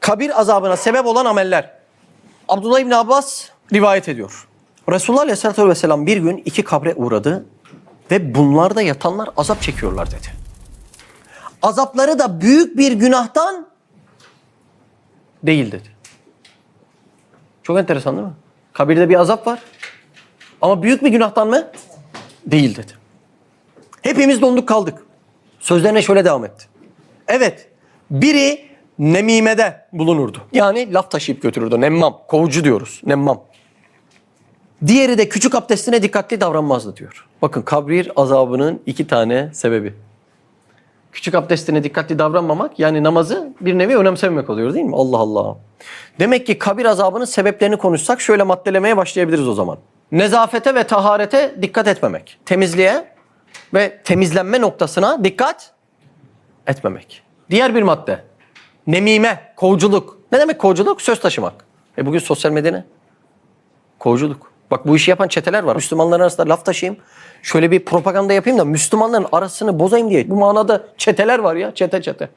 kabir azabına sebep olan ameller. Abdullah İbni Abbas rivayet ediyor. Resulullah Aleyhisselatü Vesselam bir gün iki kabre uğradı ve bunlarda yatanlar azap çekiyorlar dedi. Azapları da büyük bir günahtan değil dedi. Çok enteresan değil mi? Kabirde bir azap var ama büyük bir günahtan mı? Değil dedi. Hepimiz donduk kaldık. Sözlerine şöyle devam etti. Evet, biri nemimede bulunurdu. Yani laf taşıyıp götürürdü. Nemmam, kovucu diyoruz. Nemmam. Diğeri de küçük abdestine dikkatli davranmazdı diyor. Bakın kabir azabının iki tane sebebi. Küçük abdestine dikkatli davranmamak yani namazı bir nevi önemsememek oluyor değil mi? Allah Allah. Demek ki kabir azabının sebeplerini konuşsak şöyle maddelemeye başlayabiliriz o zaman. Nezafete ve taharete dikkat etmemek. Temizliğe ve temizlenme noktasına dikkat etmemek. Diğer bir madde. Nemime, kovuculuk. Ne demek kovuculuk? Söz taşımak. E bugün sosyal medya ne? Kovuculuk. Bak bu işi yapan çeteler var. Müslümanların arasında laf taşıyayım. Şöyle bir propaganda yapayım da Müslümanların arasını bozayım diye. Bu manada çeteler var ya çete çete.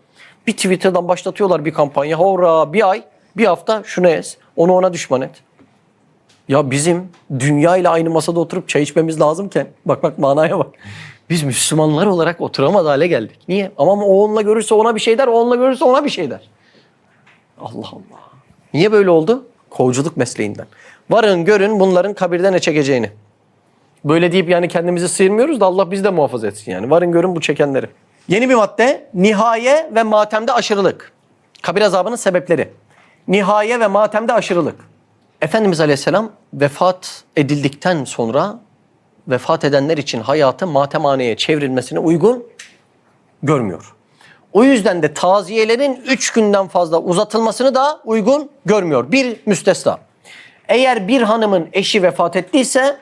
Bir Twitter'dan başlatıyorlar bir kampanya. Hora bir ay, bir hafta şunu ez. Onu ona düşman et. Ya bizim dünya ile aynı masada oturup çay içmemiz lazımken bak bak manaya bak. Biz Müslümanlar olarak oturamaz hale geldik. Niye? Ama o onunla görürse ona bir şey der, o onunla görürse ona bir şey der. Allah Allah. Niye böyle oldu? Kovuculuk mesleğinden. Varın görün bunların kabirde ne çekeceğini. Böyle deyip yani kendimizi sıyırmıyoruz da Allah bizi de muhafaza etsin yani. Varın görün bu çekenleri. Yeni bir madde nihaye ve matemde aşırılık. Kabir azabının sebepleri. Nihaye ve matemde aşırılık. Efendimiz Aleyhisselam vefat edildikten sonra vefat edenler için hayatı matemhaneye çevrilmesine uygun görmüyor. O yüzden de taziyelerin üç günden fazla uzatılmasını da uygun görmüyor. Bir müstesna. Eğer bir hanımın eşi vefat ettiyse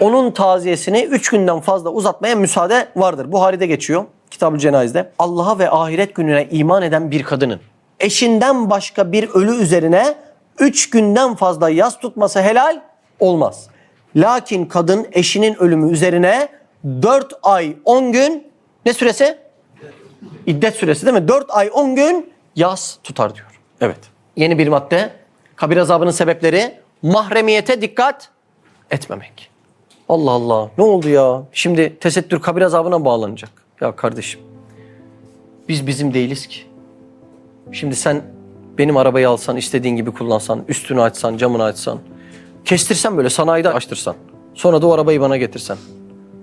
onun taziyesini üç günden fazla uzatmaya müsaade vardır. Buhari'de geçiyor kitab-ı cenazede. Allah'a ve ahiret gününe iman eden bir kadının eşinden başka bir ölü üzerine üç günden fazla yas tutması helal olmaz. Lakin kadın eşinin ölümü üzerine 4 ay 10 gün ne süresi? İddet süresi değil mi? 4 ay 10 gün yas tutar diyor. Evet. Yeni bir madde. Kabir azabının sebepleri mahremiyete dikkat etmemek. Allah Allah. Ne oldu ya? Şimdi tesettür kabir azabına bağlanacak. Ya kardeşim. Biz bizim değiliz ki. Şimdi sen benim arabayı alsan, istediğin gibi kullansan, üstünü açsan, camını açsan, kestirsen böyle sanayide açtırsan, sonra da o arabayı bana getirsen.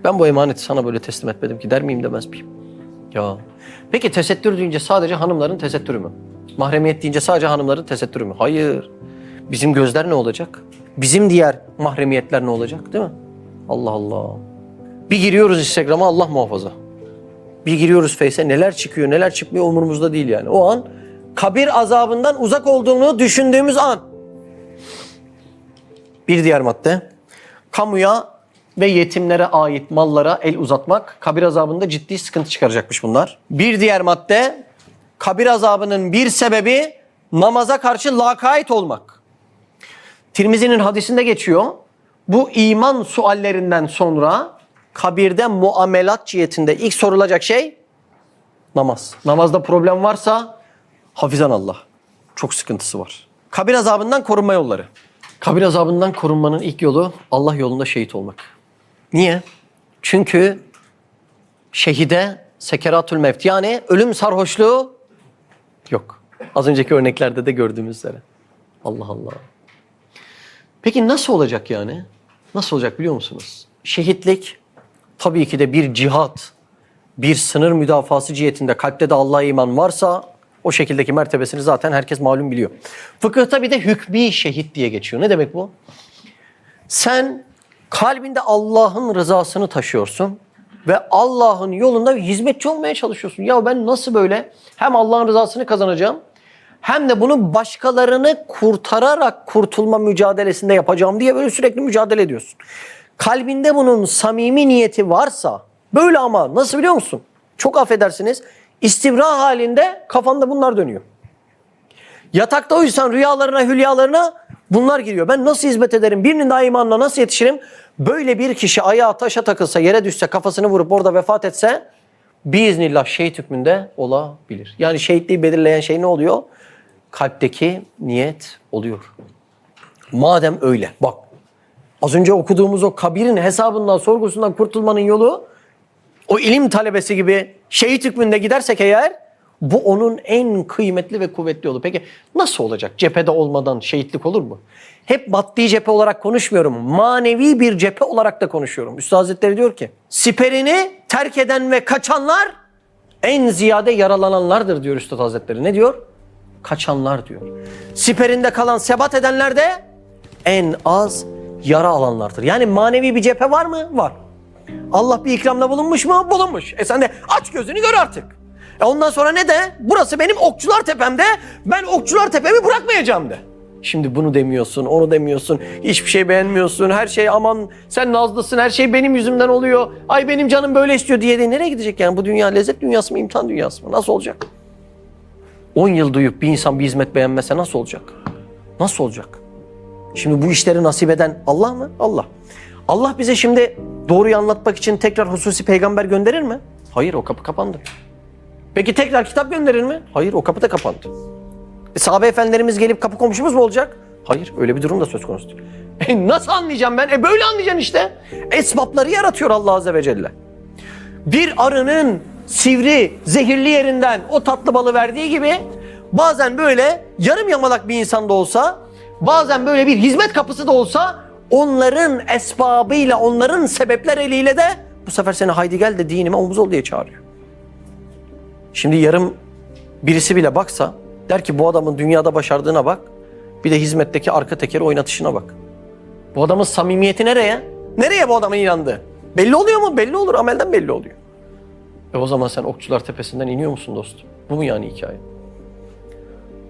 Ben bu emaneti sana böyle teslim etmedim ki der miyim demez miyim? Ya. Peki tesettür deyince sadece hanımların tesettürü mü? Mahremiyet deyince sadece hanımların tesettürü mü? Hayır. Bizim gözler ne olacak? Bizim diğer mahremiyetler ne olacak değil mi? Allah Allah. Bir giriyoruz Instagram'a Allah muhafaza. Bir giriyoruz Face'e neler çıkıyor neler çıkmıyor umurumuzda değil yani. O an kabir azabından uzak olduğunu düşündüğümüz an. Bir diğer madde. Kamuya ve yetimlere ait mallara el uzatmak kabir azabında ciddi sıkıntı çıkaracakmış bunlar. Bir diğer madde kabir azabının bir sebebi namaza karşı lakayt olmak. Tirmizi'nin hadisinde geçiyor. Bu iman suallerinden sonra kabirde muamelat cihetinde ilk sorulacak şey namaz. Namazda problem varsa hafizan Allah. Çok sıkıntısı var. Kabir azabından korunma yolları. Kabir azabından korunmanın ilk yolu Allah yolunda şehit olmak. Niye? Çünkü şehide sekeratül mevt yani ölüm sarhoşluğu yok. Az önceki örneklerde de gördüğümüz üzere. Allah Allah. Peki nasıl olacak yani? Nasıl olacak biliyor musunuz? Şehitlik tabii ki de bir cihat, bir sınır müdafası cihetinde kalpte de Allah'a iman varsa o şekildeki mertebesini zaten herkes malum biliyor. Fıkıhta bir de hükmü şehit diye geçiyor. Ne demek bu? Sen kalbinde Allah'ın rızasını taşıyorsun ve Allah'ın yolunda hizmetçi olmaya çalışıyorsun. Ya ben nasıl böyle hem Allah'ın rızasını kazanacağım hem de bunu başkalarını kurtararak kurtulma mücadelesinde yapacağım diye böyle sürekli mücadele ediyorsun. Kalbinde bunun samimi niyeti varsa böyle ama nasıl biliyor musun? Çok affedersiniz istibra halinde kafanda bunlar dönüyor. Yatakta uyusan rüyalarına hülyalarına bunlar giriyor. Ben nasıl hizmet ederim? Birinin daha nasıl yetişirim? Böyle bir kişi ayağa taşa takılsa, yere düşse, kafasını vurup orada vefat etse biiznillah şehit hükmünde olabilir. Yani şehitliği belirleyen şey ne oluyor? kalpteki niyet oluyor. Madem öyle bak az önce okuduğumuz o kabirin hesabından sorgusundan kurtulmanın yolu o ilim talebesi gibi şehit hükmünde gidersek eğer bu onun en kıymetli ve kuvvetli yolu. Peki nasıl olacak? Cephede olmadan şehitlik olur mu? Hep maddi cephe olarak konuşmuyorum. Manevi bir cephe olarak da konuşuyorum. Üstad Hazretleri diyor ki siperini terk eden ve kaçanlar en ziyade yaralananlardır diyor Üstad Hazretleri. Ne diyor? Kaçanlar diyor. Siperinde kalan sebat edenler de en az yara alanlardır. Yani manevi bir cephe var mı? Var. Allah bir ikramda bulunmuş mu? Bulunmuş. E sen de aç gözünü gör artık. E ondan sonra ne de? Burası benim okçular tepemde. Ben okçular tepemi bırakmayacağım de. Şimdi bunu demiyorsun, onu demiyorsun. Hiçbir şey beğenmiyorsun. Her şey aman sen nazlısın. Her şey benim yüzümden oluyor. Ay benim canım böyle istiyor diye de nereye gidecek yani? Bu dünya lezzet dünyası mı, imtihan dünyası mı? Nasıl olacak? 10 yıl duyup bir insan bir hizmet beğenmese nasıl olacak? Nasıl olacak? Şimdi bu işleri nasip eden Allah mı? Allah. Allah bize şimdi doğruyu anlatmak için tekrar hususi peygamber gönderir mi? Hayır o kapı kapandı. Peki tekrar kitap gönderir mi? Hayır o kapı da kapandı. E, sahabe efendilerimiz gelip kapı komşumuz mu olacak? Hayır öyle bir durum da söz konusu değil. E, nasıl anlayacağım ben? E böyle anlayacaksın işte. Esbapları yaratıyor Allah Azze ve Celle. Bir arının sivri, zehirli yerinden o tatlı balı verdiği gibi bazen böyle yarım yamalak bir insan da olsa, bazen böyle bir hizmet kapısı da olsa onların esbabıyla, onların sebepler eliyle de bu sefer seni haydi gel de dinime omuz ol diye çağırıyor. Şimdi yarım birisi bile baksa der ki bu adamın dünyada başardığına bak. Bir de hizmetteki arka tekeri oynatışına bak. Bu adamın samimiyeti nereye? Nereye bu adamın inandığı? Belli oluyor mu? Belli olur. Amelden belli oluyor. E o zaman sen Okçular Tepesi'nden iniyor musun dostum? Bu mu yani hikaye?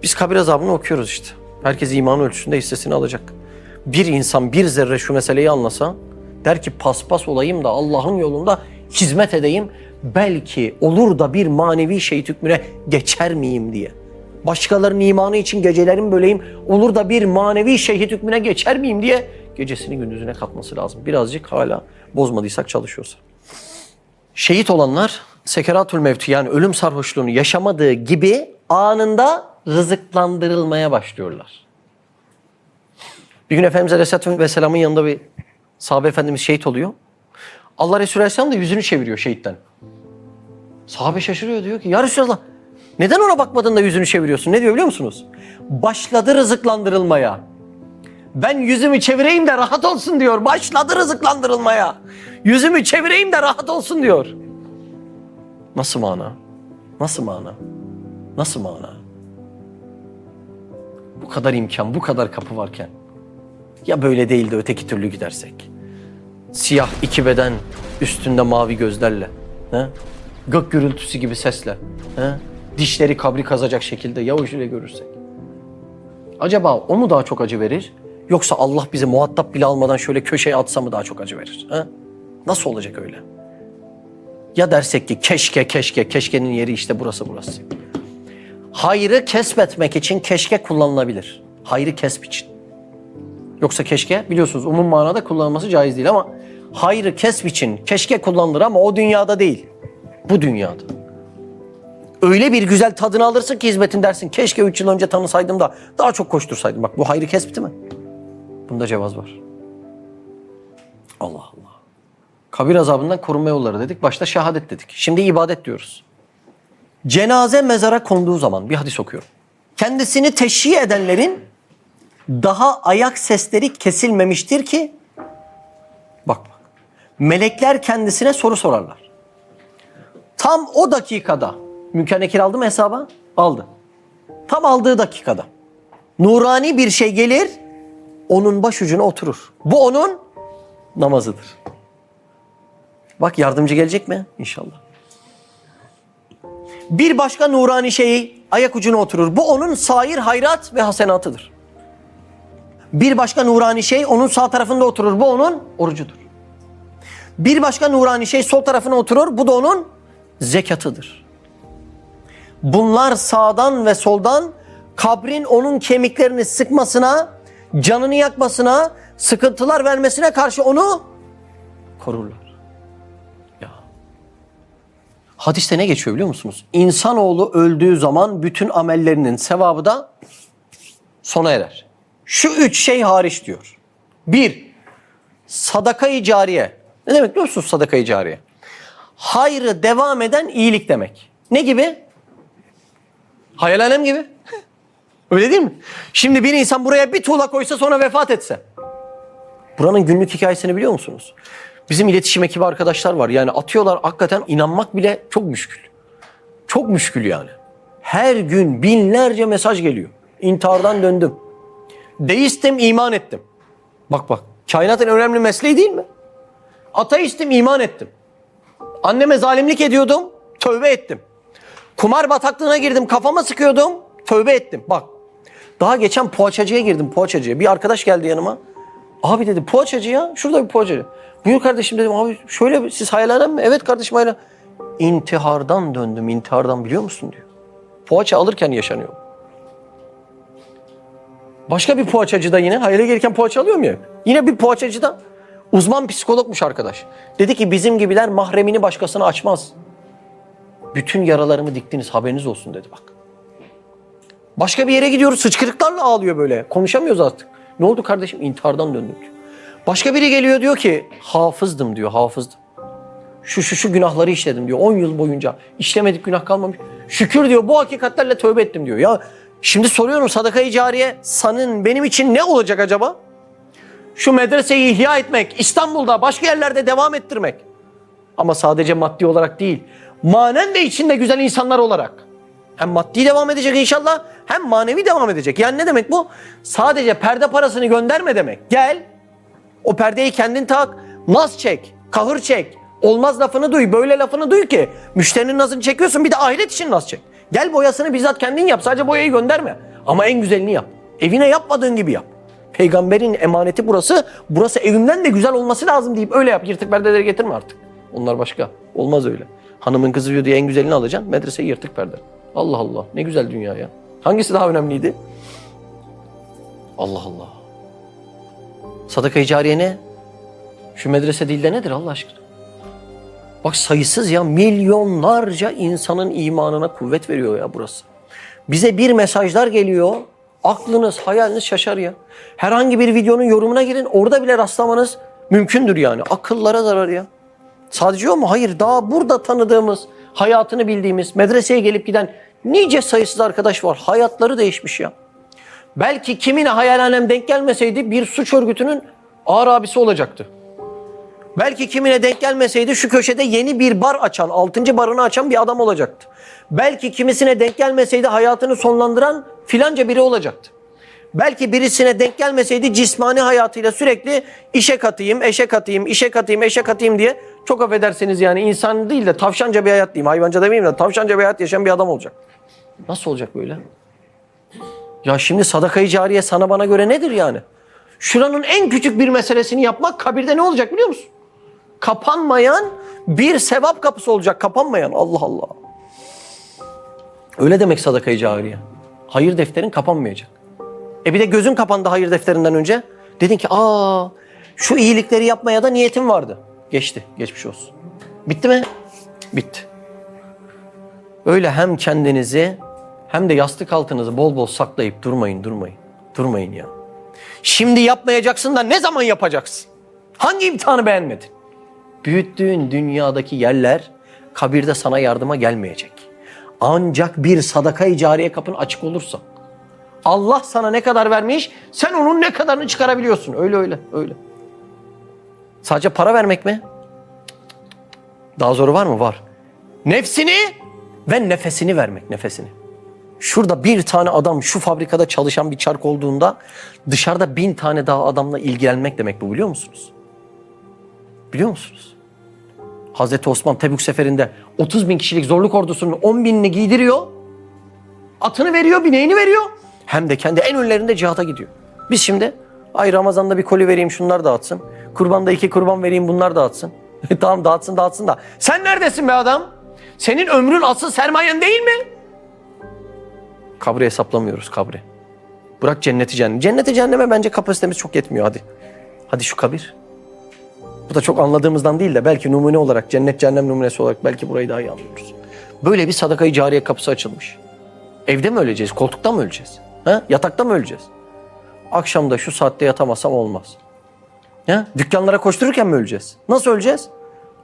Biz kabir azabını okuyoruz işte. Herkes iman ölçüsünde hissesini alacak. Bir insan bir zerre şu meseleyi anlasa der ki paspas olayım da Allah'ın yolunda hizmet edeyim. Belki olur da bir manevi şehit hükmüne geçer miyim diye. Başkalarının imanı için gecelerimi böleyim. Olur da bir manevi şehit hükmüne geçer miyim diye gecesini gündüzüne katması lazım. Birazcık hala bozmadıysak çalışıyorsa. Şehit olanlar sekeratul mevti yani ölüm sarhoşluğunu yaşamadığı gibi anında rızıklandırılmaya başlıyorlar. Bir gün Efendimiz Aleyhisselatü Vesselam'ın yanında bir sahabe efendimiz şehit oluyor. Allah Resulü Aleyhisselam da yüzünü çeviriyor şehitten. Sahabe şaşırıyor diyor ki ya Resulallah neden ona bakmadın da yüzünü çeviriyorsun? Ne diyor biliyor musunuz? Başladı rızıklandırılmaya. Ben yüzümü çevireyim de rahat olsun diyor. Başladı rızıklandırılmaya. Yüzümü çevireyim de rahat olsun diyor. Nasıl mana? Nasıl mana? Nasıl mana? Bu kadar imkan, bu kadar kapı varken. Ya böyle değil de öteki türlü gidersek. Siyah iki beden üstünde mavi gözlerle. He? Gök gürültüsü gibi sesle. He? Dişleri kabri kazacak şekilde yavuş ile görürsek. Acaba o mu daha çok acı verir? Yoksa Allah bizi muhatap bile almadan şöyle köşeye atsa mı daha çok acı verir? He? Nasıl olacak öyle? Ya dersek ki keşke keşke keşkenin yeri işte burası burası. Hayrı kesbetmek için keşke kullanılabilir. Hayrı kesp için. Yoksa keşke biliyorsunuz umum manada kullanılması caiz değil ama hayrı kesp için keşke kullanılır ama o dünyada değil. Bu dünyada. Öyle bir güzel tadını alırsın ki hizmetin dersin. Keşke 3 yıl önce tanısaydım da daha çok koştursaydım. Bak bu hayrı kesbiti mi? Bunda cevaz var. Allah Allah. Kabir azabından korunma yolları dedik. Başta şehadet dedik. Şimdi ibadet diyoruz. Cenaze mezara konduğu zaman bir hadis okuyorum. Kendisini teşhi edenlerin daha ayak sesleri kesilmemiştir ki bak bak. Melekler kendisine soru sorarlar. Tam o dakikada Münker Nekir aldı mı hesaba? Aldı. Tam aldığı dakikada nurani bir şey gelir onun başucuna oturur. Bu onun namazıdır. Bak yardımcı gelecek mi? İnşallah. Bir başka nurani şeyi ayak ucuna oturur. Bu onun sair hayrat ve hasenatıdır. Bir başka nurani şey onun sağ tarafında oturur. Bu onun orucudur. Bir başka nurani şey sol tarafına oturur. Bu da onun zekatıdır. Bunlar sağdan ve soldan kabrin onun kemiklerini sıkmasına, canını yakmasına, sıkıntılar vermesine karşı onu korurlar. Ya. Hadiste ne geçiyor biliyor musunuz? İnsanoğlu öldüğü zaman bütün amellerinin sevabı da sona erer. Şu üç şey hariç diyor. Bir, sadaka-i cariye. Ne demek biliyor musunuz sadaka-i cariye? Hayrı devam eden iyilik demek. Ne gibi? Hayalhanem gibi. Öyle değil mi? Şimdi bir insan buraya bir tuğla koysa sonra vefat etse. Buranın günlük hikayesini biliyor musunuz? Bizim iletişim ekibi arkadaşlar var. Yani atıyorlar hakikaten inanmak bile çok müşkül. Çok müşkül yani. Her gün binlerce mesaj geliyor. İntihardan döndüm. Deistim iman ettim. Bak bak. Kainatın önemli mesleği değil mi? Ateistim iman ettim. Anneme zalimlik ediyordum. Tövbe ettim. Kumar bataklığına girdim. Kafama sıkıyordum. Tövbe ettim. Bak. Daha geçen poğaçacıya girdim. Poğaçacıya. Bir arkadaş geldi yanıma. Abi dedi poğaçacı ya. Şurada bir poğaçacı. Buyur kardeşim dedim. Abi şöyle siz hayalhanem mi? Evet kardeşim hayal. İntihardan döndüm. intihardan biliyor musun diyor. Poğaça alırken yaşanıyor. Başka bir poğaçacıda yine hayale gelirken poğaça alıyor mu ya? Yine bir poğaçacıda uzman psikologmuş arkadaş. Dedi ki bizim gibiler mahremini başkasına açmaz. Bütün yaralarımı diktiniz haberiniz olsun dedi bak. Başka bir yere gidiyoruz sıçkırıklarla ağlıyor böyle. Konuşamıyoruz artık. Ne oldu kardeşim? İntihardan diyor. Başka biri geliyor diyor ki hafızdım diyor hafızdım. Şu şu şu günahları işledim diyor 10 yıl boyunca. işlemedik günah kalmamış. Şükür diyor bu hakikatlerle tövbe ettim diyor. Ya şimdi soruyorum sadaka-i cariye sanın benim için ne olacak acaba? Şu medreseyi ihya etmek, İstanbul'da başka yerlerde devam ettirmek. Ama sadece maddi olarak değil, manen de içinde güzel insanlar olarak. Hem maddi devam edecek inşallah hem manevi devam edecek. Yani ne demek bu? Sadece perde parasını gönderme demek. Gel o perdeyi kendin tak, naz çek, kahır çek. Olmaz lafını duy, böyle lafını duy ki müşterinin nazını çekiyorsun bir de ahiret için naz çek. Gel boyasını bizzat kendin yap. Sadece boyayı gönderme. Ama en güzelini yap. Evine yapmadığın gibi yap. Peygamberin emaneti burası. Burası evimden de güzel olması lazım deyip öyle yap. Yırtık perdeleri getirme artık. Onlar başka. Olmaz öyle. Hanımın kızı diyor diye en güzelini alacaksın. Medreseye yırtık perde. Allah Allah. Ne güzel dünya ya. Hangisi daha önemliydi? Allah Allah. Sadaka-i cariye ne? Şu medrese dilde nedir Allah aşkına? Bak sayısız ya milyonlarca insanın imanına kuvvet veriyor ya burası. Bize bir mesajlar geliyor. Aklınız, hayaliniz şaşar ya. Herhangi bir videonun yorumuna girin. Orada bile rastlamanız mümkündür yani. Akıllara zarar ya. Sadece o mu? Hayır. Daha burada tanıdığımız, hayatını bildiğimiz, medreseye gelip giden nice sayısız arkadaş var. Hayatları değişmiş ya. Belki kimine hayalhanem denk gelmeseydi bir suç örgütünün ağır abisi olacaktı. Belki kimine denk gelmeseydi şu köşede yeni bir bar açan, altıncı barını açan bir adam olacaktı. Belki kimisine denk gelmeseydi hayatını sonlandıran filanca biri olacaktı. Belki birisine denk gelmeseydi cismani hayatıyla sürekli işe katayım, eşe katayım, işe katayım, eşe katayım diye çok affedersiniz yani insan değil de tavşanca bir hayat diyeyim. Hayvanca demeyeyim de tavşanca bir hayat yaşayan bir adam olacak. Nasıl olacak böyle? Ya şimdi sadakayı cariye sana bana göre nedir yani? Şuranın en küçük bir meselesini yapmak kabirde ne olacak biliyor musun? Kapanmayan bir sevap kapısı olacak. Kapanmayan Allah Allah. Öyle demek sadakayı cariye. Hayır defterin kapanmayacak. E bir de gözün kapandı hayır defterinden önce. Dedin ki aa şu iyilikleri yapmaya da niyetim vardı. Geçti. Geçmiş olsun. Bitti mi? Bitti. Öyle hem kendinizi hem de yastık altınızı bol bol saklayıp durmayın, durmayın. Durmayın ya. Şimdi yapmayacaksın da ne zaman yapacaksın? Hangi imtihanı beğenmedin? Büyüttüğün dünyadaki yerler kabirde sana yardıma gelmeyecek. Ancak bir sadaka-i cariye kapın açık olursa. Allah sana ne kadar vermiş, sen onun ne kadarını çıkarabiliyorsun. Öyle öyle, öyle. Sadece para vermek mi? Daha zoru var mı? Var. Nefsini ve nefesini vermek, nefesini. Şurada bir tane adam şu fabrikada çalışan bir çark olduğunda dışarıda bin tane daha adamla ilgilenmek demek bu biliyor musunuz? Biliyor musunuz? Hazreti Osman Tebük seferinde 30 bin kişilik zorluk ordusunun 10 binini giydiriyor. Atını veriyor, bineğini veriyor. Hem de kendi en önlerinde cihata gidiyor. Biz şimdi ay Ramazan'da bir koli vereyim şunlar dağıtsın. Kurbanda iki kurban vereyim bunlar dağıtsın. tamam dağıtsın dağıtsın da. Sen neredesin be adam? Senin ömrün asıl sermayen değil mi? Kabri hesaplamıyoruz kabri. Bırak cenneti cehennem. Cenneti cehenneme bence kapasitemiz çok yetmiyor hadi. Hadi şu kabir. Bu da çok anladığımızdan değil de belki numune olarak, cennet cehennem numunesi olarak belki burayı daha iyi anlıyoruz. Böyle bir sadakayı cariye kapısı açılmış. Evde mi öleceğiz, koltukta mı öleceğiz? Ha? Yatakta mı öleceğiz? Akşamda şu saatte yatamasam olmaz. Ya? Dükkanlara koştururken mi öleceğiz? Nasıl öleceğiz?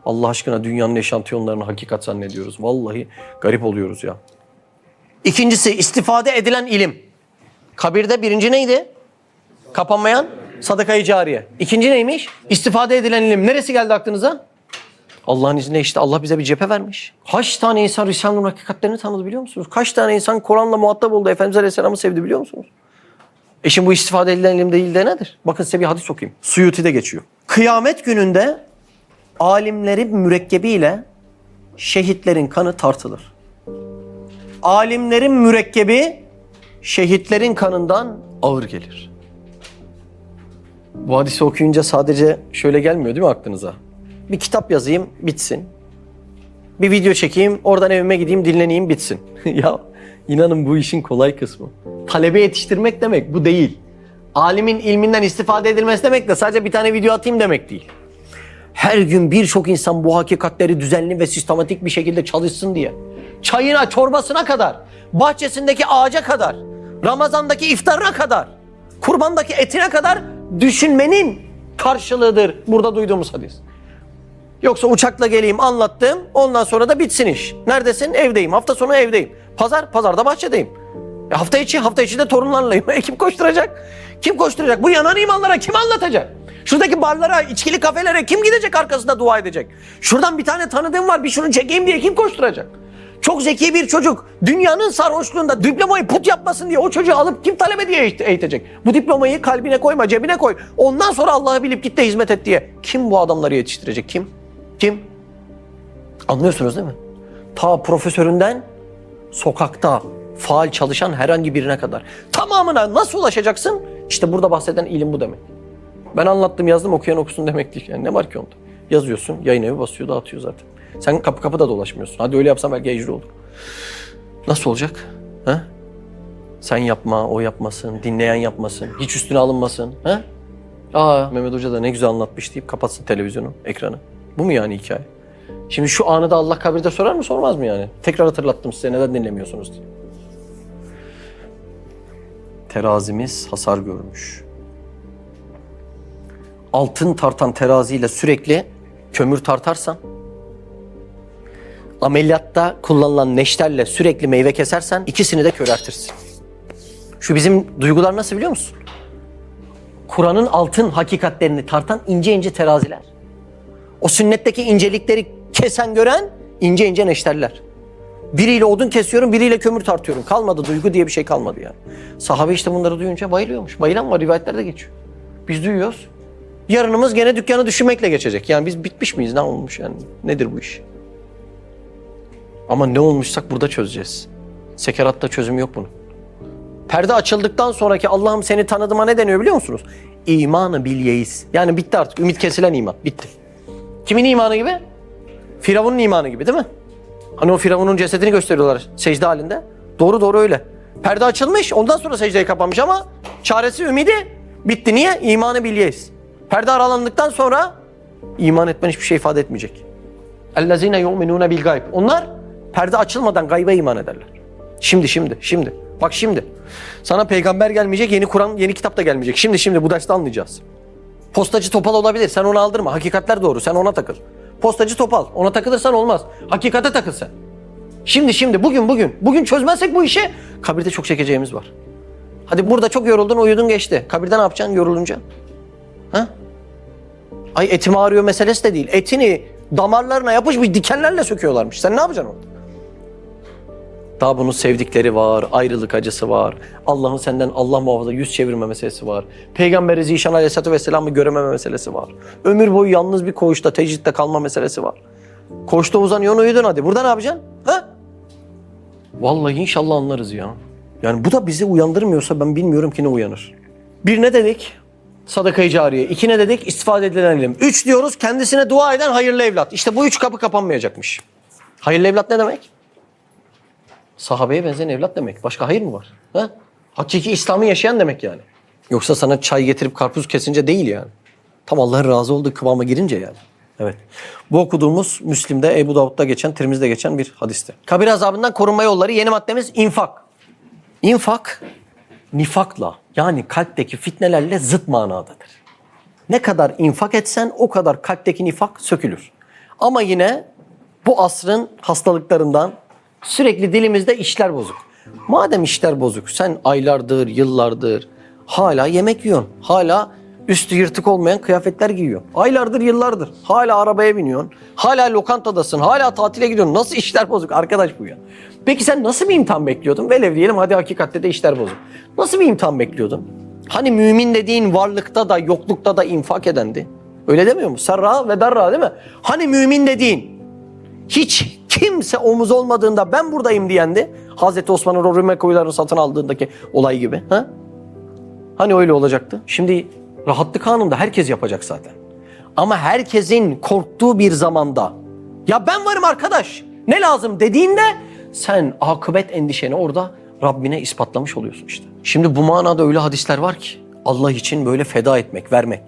Allah aşkına dünyanın eşantiyonlarını hakikat zannediyoruz. Vallahi garip oluyoruz ya. İkincisi istifade edilen ilim. Kabirde birinci neydi? Kapanmayan sadakayı cariye. İkinci neymiş? İstifade edilen ilim. Neresi geldi aklınıza? Allah'ın izniyle işte Allah bize bir cephe vermiş. Kaç tane insan Risale-i Nur hakikatlerini tanıdı biliyor musunuz? Kaç tane insan Kur'an'la muhatap oldu, Efendimiz Aleyhisselam'ı sevdi biliyor musunuz? E şimdi bu istifade edilen ilim değil de nedir? Bakın size bir hadis okuyayım. Suyuti'de geçiyor. Kıyamet gününde alimlerin mürekkebiyle şehitlerin kanı tartılır. Alimlerin mürekkebi şehitlerin kanından ağır gelir. Bu hadisi okuyunca sadece şöyle gelmiyor değil mi aklınıza? Bir kitap yazayım bitsin. Bir video çekeyim oradan evime gideyim dinleneyim bitsin. ya inanın bu işin kolay kısmı. Talebe yetiştirmek demek bu değil. Alimin ilminden istifade edilmesi demek de sadece bir tane video atayım demek değil. Her gün birçok insan bu hakikatleri düzenli ve sistematik bir şekilde çalışsın diye. Çayına, çorbasına kadar, bahçesindeki ağaca kadar, Ramazan'daki iftarına kadar, kurbandaki etine kadar düşünmenin karşılığıdır burada duyduğumuz hadis. Yoksa uçakla geleyim anlattım ondan sonra da bitsin iş. Neredesin? Evdeyim. Hafta sonu evdeyim. Pazar, pazarda bahçedeyim. E hafta içi, hafta içi de torunlarlayım. E kim koşturacak? Kim koşturacak? Bu yanan imanlara kim anlatacak? Şuradaki barlara, içkili kafelere kim gidecek arkasında dua edecek? Şuradan bir tane tanıdığım var bir şunu çekeyim diye kim koşturacak? Çok zeki bir çocuk dünyanın sarhoşluğunda diplomayı put yapmasın diye o çocuğu alıp kim talebe diye eğit- eğitecek? Bu diplomayı kalbine koyma, cebine koy. Ondan sonra Allah'ı bilip git de hizmet et diye. Kim bu adamları yetiştirecek? Kim? Kim? Anlıyorsunuz değil mi? Ta profesöründen sokakta faal çalışan herhangi birine kadar. Tamamına nasıl ulaşacaksın? İşte burada bahseden ilim bu demek. Ben anlattım yazdım okuyan okusun demek değil. Yani ne var ki onda? Yazıyorsun yayın evi basıyor dağıtıyor zaten. Sen kapı kapı da dolaşmıyorsun. Hadi öyle yapsam belki ecri olur. Nasıl olacak? Ha? Sen yapma, o yapmasın, dinleyen yapmasın, hiç üstüne alınmasın. Ha? Aa Mehmet Hoca da ne güzel anlatmış deyip kapatsın televizyonu, ekranı. Bu mu yani hikaye? Şimdi şu anı da Allah kabirde sorar mı sormaz mı yani? Tekrar hatırlattım size neden dinlemiyorsunuz diye. Terazimiz hasar görmüş. Altın tartan teraziyle sürekli kömür tartarsan, ameliyatta kullanılan neşterle sürekli meyve kesersen ikisini de köreltirsin. Şu bizim duygular nasıl biliyor musun? Kur'an'ın altın hakikatlerini tartan ince ince teraziler. O sünnetteki incelikleri kesen gören ince ince neşterler. Biriyle odun kesiyorum, biriyle kömür tartıyorum. Kalmadı, duygu diye bir şey kalmadı yani. Sahabe işte bunları duyunca bayılıyormuş. Bayılan var, rivayetlerde geçiyor. Biz duyuyoruz. Yarınımız gene dükkanı düşünmekle geçecek. Yani biz bitmiş miyiz? Ne olmuş yani? Nedir bu iş? Ama ne olmuşsak burada çözeceğiz. Sekeratta çözüm yok bunun. Perde açıldıktan sonraki Allah'ım seni tanıdığıma ne deniyor biliyor musunuz? İmanı bil yeis. Yani bitti artık. Ümit kesilen iman. Bitti. Kimin imanı gibi? Firavun'un imanı gibi değil mi? Hani o Firavun'un cesedini gösteriyorlar secde halinde. Doğru doğru öyle. Perde açılmış ondan sonra secdeyi kapanmış ama çaresi ümidi bitti. Niye? İmanı bil yeis. Perde aralandıktan sonra iman etmen hiçbir şey ifade etmeyecek. اَلَّذ۪ينَ يُؤْمِنُونَ bil gayb. Onlar perde açılmadan gayba iman ederler. Şimdi şimdi şimdi. Bak şimdi. Sana peygamber gelmeyecek, yeni Kur'an, yeni kitap da gelmeyecek. Şimdi şimdi bu derste anlayacağız. Postacı topal olabilir. Sen onu aldırma. Hakikatler doğru. Sen ona takıl. Postacı topal. Ona takılırsan olmaz. Hakikate takıl sen. Şimdi şimdi bugün bugün. Bugün çözmezsek bu işi kabirde çok çekeceğimiz var. Hadi burada çok yoruldun uyudun geçti. Kabirde ne yapacaksın yorulunca? Ha? Ay etim ağrıyor meselesi de değil. Etini damarlarına yapışmış dikenlerle söküyorlarmış. Sen ne yapacaksın orada? Daha bunun sevdikleri var, ayrılık acısı var. Allah'ın senden Allah muhafaza yüz çevirme meselesi var. Peygamberi Zişan Aleyhisselatü Vesselam'ı görememe meselesi var. Ömür boyu yalnız bir koğuşta, tecritte kalma meselesi var. Koğuşta uzanıyorsun uyudun hadi. Burada ne yapacaksın? Ha? Vallahi inşallah anlarız ya. Yani bu da bizi uyandırmıyorsa ben bilmiyorum ki ne uyanır. Bir ne dedik? Sadakayı cariye. İki ne dedik? İstifade edilen ilim. Üç diyoruz kendisine dua eden hayırlı evlat. İşte bu üç kapı kapanmayacakmış. Hayırlı evlat ne demek? Sahabeye benzeyen evlat demek. Başka hayır mı var? Ha? Hakiki İslam'ı yaşayan demek yani. Yoksa sana çay getirip karpuz kesince değil yani. Tam Allah'ın razı olduğu kıvama girince yani. Evet. Bu okuduğumuz Müslim'de, Ebu Davud'da geçen, Tirmiz'de geçen bir hadiste. Kabir azabından korunma yolları yeni maddemiz infak. İnfak nifakla yani kalpteki fitnelerle zıt manadadır. Ne kadar infak etsen o kadar kalpteki nifak sökülür. Ama yine bu asrın hastalıklarından sürekli dilimizde işler bozuk. Madem işler bozuk sen aylardır, yıllardır hala yemek yiyorsun. Hala üstü yırtık olmayan kıyafetler giyiyorsun. Aylardır, yıllardır hala arabaya biniyorsun. Hala lokantadasın, hala tatile gidiyorsun. Nasıl işler bozuk arkadaş bu ya? Peki sen nasıl bir imtihan bekliyordun? Velev diyelim hadi hakikatte de işler bozuk. Nasıl bir imtihan bekliyordun? Hani mümin dediğin varlıkta da yoklukta da infak edendi. Öyle demiyor mu? Serra ve darra değil mi? Hani mümin dediğin hiç kimse omuz olmadığında ben buradayım diyendi. Hazreti Osman'ın o Rüme koyularını satın aldığındaki olay gibi. Ha? Hani öyle olacaktı? Şimdi rahatlık anında herkes yapacak zaten. Ama herkesin korktuğu bir zamanda ya ben varım arkadaş ne lazım dediğinde sen akıbet endişeni orada Rabbine ispatlamış oluyorsun işte. Şimdi bu manada öyle hadisler var ki Allah için böyle feda etmek, vermek.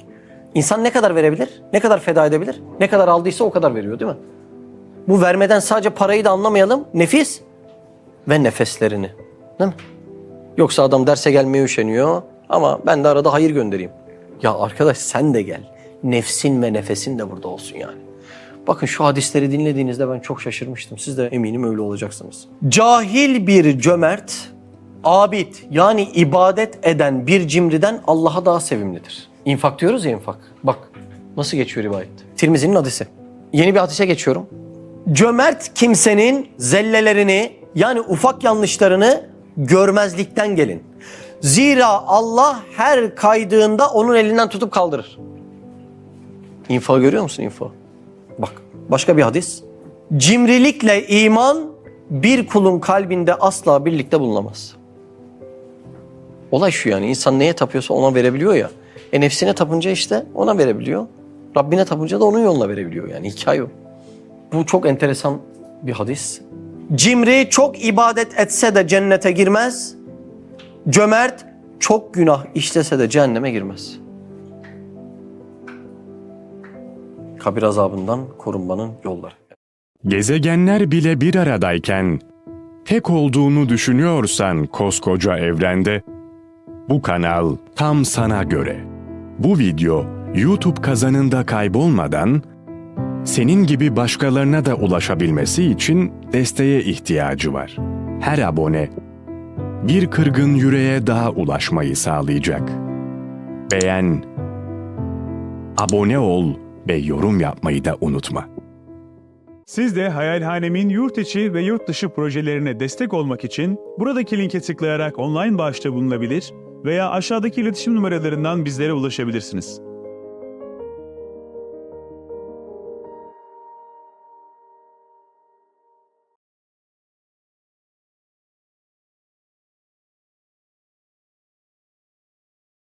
İnsan ne kadar verebilir? Ne kadar feda edebilir? Ne kadar aldıysa o kadar veriyor değil mi? Bu vermeden sadece parayı da anlamayalım. Nefis ve nefeslerini. Değil mi? Yoksa adam derse gelmeye üşeniyor ama ben de arada hayır göndereyim. Ya arkadaş sen de gel. Nefsin ve nefesin de burada olsun yani. Bakın şu hadisleri dinlediğinizde ben çok şaşırmıştım. Siz de eminim öyle olacaksınız. Cahil bir cömert, abid yani ibadet eden bir cimriden Allah'a daha sevimlidir. İnfak diyoruz ya infak. Bak nasıl geçiyor rivayet. Tirmizi'nin hadisi. Yeni bir hadise geçiyorum. Cömert kimsenin zellelerini yani ufak yanlışlarını görmezlikten gelin. Zira Allah her kaydığında onun elinden tutup kaldırır. İnfa görüyor musun infa? Bak başka bir hadis. Cimrilikle iman bir kulun kalbinde asla birlikte bulunamaz. Olay şu yani insan neye tapıyorsa ona verebiliyor ya. E nefsine tapınca işte ona verebiliyor. Rabbine tapınca da onun yoluna verebiliyor yani hikaye o. Bu çok enteresan bir hadis. Cimri çok ibadet etse de cennete girmez. Cömert çok günah işlese de cehenneme girmez. Kabir azabından korunmanın yolları. Gezegenler bile bir aradayken tek olduğunu düşünüyorsan koskoca evrende bu kanal tam sana göre. Bu video YouTube kazanında kaybolmadan senin gibi başkalarına da ulaşabilmesi için desteğe ihtiyacı var. Her abone bir kırgın yüreğe daha ulaşmayı sağlayacak. Beğen, abone ol ve yorum yapmayı da unutma. Siz de Hayalhanem'in yurt içi ve yurt dışı projelerine destek olmak için buradaki linke tıklayarak online bağışta bulunabilir veya aşağıdaki iletişim numaralarından bizlere ulaşabilirsiniz.